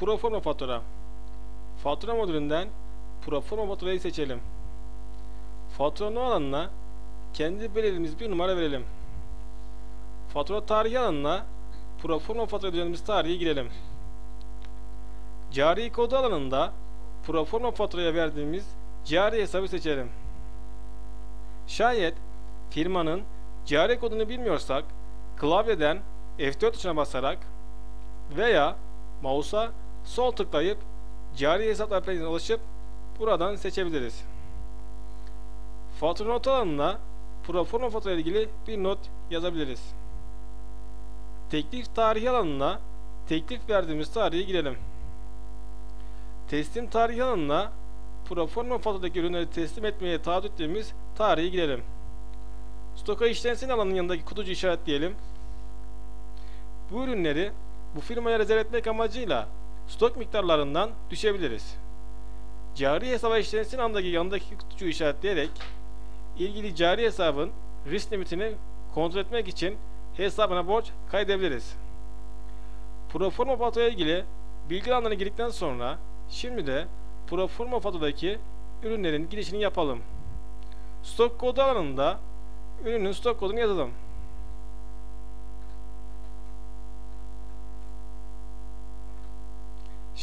Proforma fatura. Fatura modülünden Proforma faturayı seçelim. Fatura alanına kendi belirlediğimiz bir numara verelim. Fatura tarihi alanına Proforma fatura düzenimiz tarihi girelim. Cari kodu alanında Proforma faturaya verdiğimiz cari hesabı seçelim. Şayet firmanın cari kodunu bilmiyorsak klavyeden F4 tuşuna basarak veya mouse'a sol tıklayıp cari hesaplar penceresine ulaşıp buradan seçebiliriz. Fatura not alanına proforma fatura ile ilgili bir not yazabiliriz. Teklif tarihi alanına teklif verdiğimiz tarihi girelim. Teslim tarihi alanına proforma faturadaki ürünleri teslim etmeye taahhüt ettiğimiz tarihi girelim. Stoka işlensin alanının yanındaki kutucu işaretleyelim. Bu ürünleri bu firmaya rezerv etmek amacıyla stok miktarlarından düşebiliriz. Cari hesaba işlensin andaki yanındaki kutucuğu işaretleyerek ilgili cari hesabın risk limitini kontrol etmek için hesabına borç kaydedebiliriz. Proforma faturaya ilgili bilgi alanlarına girdikten sonra şimdi de proforma faturadaki ürünlerin girişini yapalım. Stok kodu alanında ürünün stok kodunu yazalım.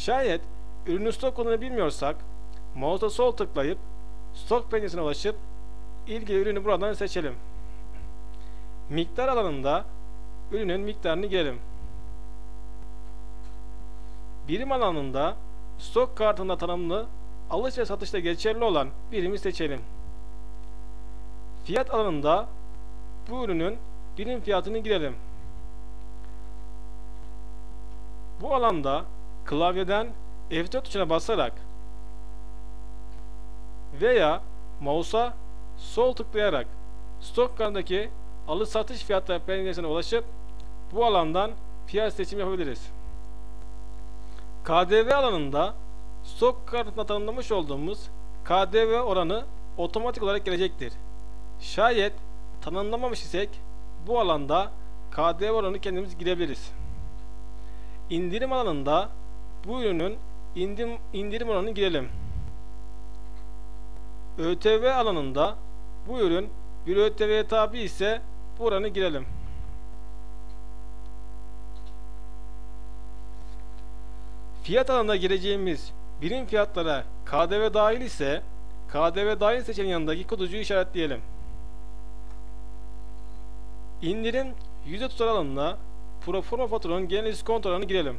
Şayet ürünün stok kodunu bilmiyorsak mouse'a sol tıklayıp stok penceresine ulaşıp ilgili ürünü buradan seçelim. Miktar alanında ürünün miktarını girelim. Birim alanında stok kartında tanımlı alış ve satışta geçerli olan birimi seçelim. Fiyat alanında bu ürünün birim fiyatını girelim. Bu alanda klavyeden F4 tuşuna basarak veya mouse'a sol tıklayarak stok kartındaki alış satış fiyatları penceresine ulaşıp bu alandan fiyat seçimi yapabiliriz. KDV alanında stok kartında tanımlamış olduğumuz KDV oranı otomatik olarak gelecektir. Şayet tanımlamamış isek bu alanda KDV oranı kendimiz girebiliriz. İndirim alanında bu ürünün indirim, indirim oranını girelim. ÖTV alanında bu ürün bir ÖTV'ye tabi ise bu oranı girelim. Fiyat alanında gireceğimiz birim fiyatlara KDV dahil ise KDV dahil seçeneğin yanındaki kutucuğu işaretleyelim. İndirim yüzde tutar alanına proforma faturanın genel iskonto oranını girelim.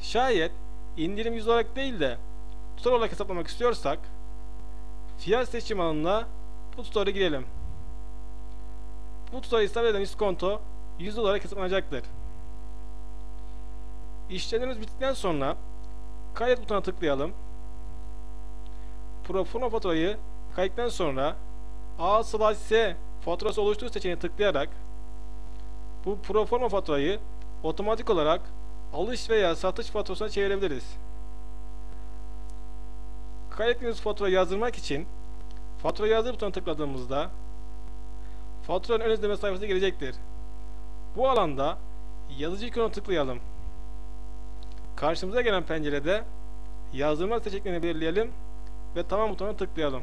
Şayet indirim yüz olarak değil de tutar olarak hesaplamak istiyorsak fiyat seçim alanına bu tutarı girelim. Bu tutarı isabet eden iskonto yüzde olarak hesaplanacaktır. İşlemlerimiz bittikten sonra kaydet butonuna tıklayalım. Proforma faturayı kayıttan sonra A slash S faturası oluştur seçeneğine tıklayarak bu proforma faturayı otomatik olarak alış veya satış faturasına çevirebiliriz. Kaydettiğimiz fatura yazdırmak için fatura yazdır butonuna tıkladığımızda faturanın ön izleme sayfası gelecektir. Bu alanda yazıcı ikonuna tıklayalım. Karşımıza gelen pencerede yazdırma seçeneklerini belirleyelim ve tamam butonuna tıklayalım.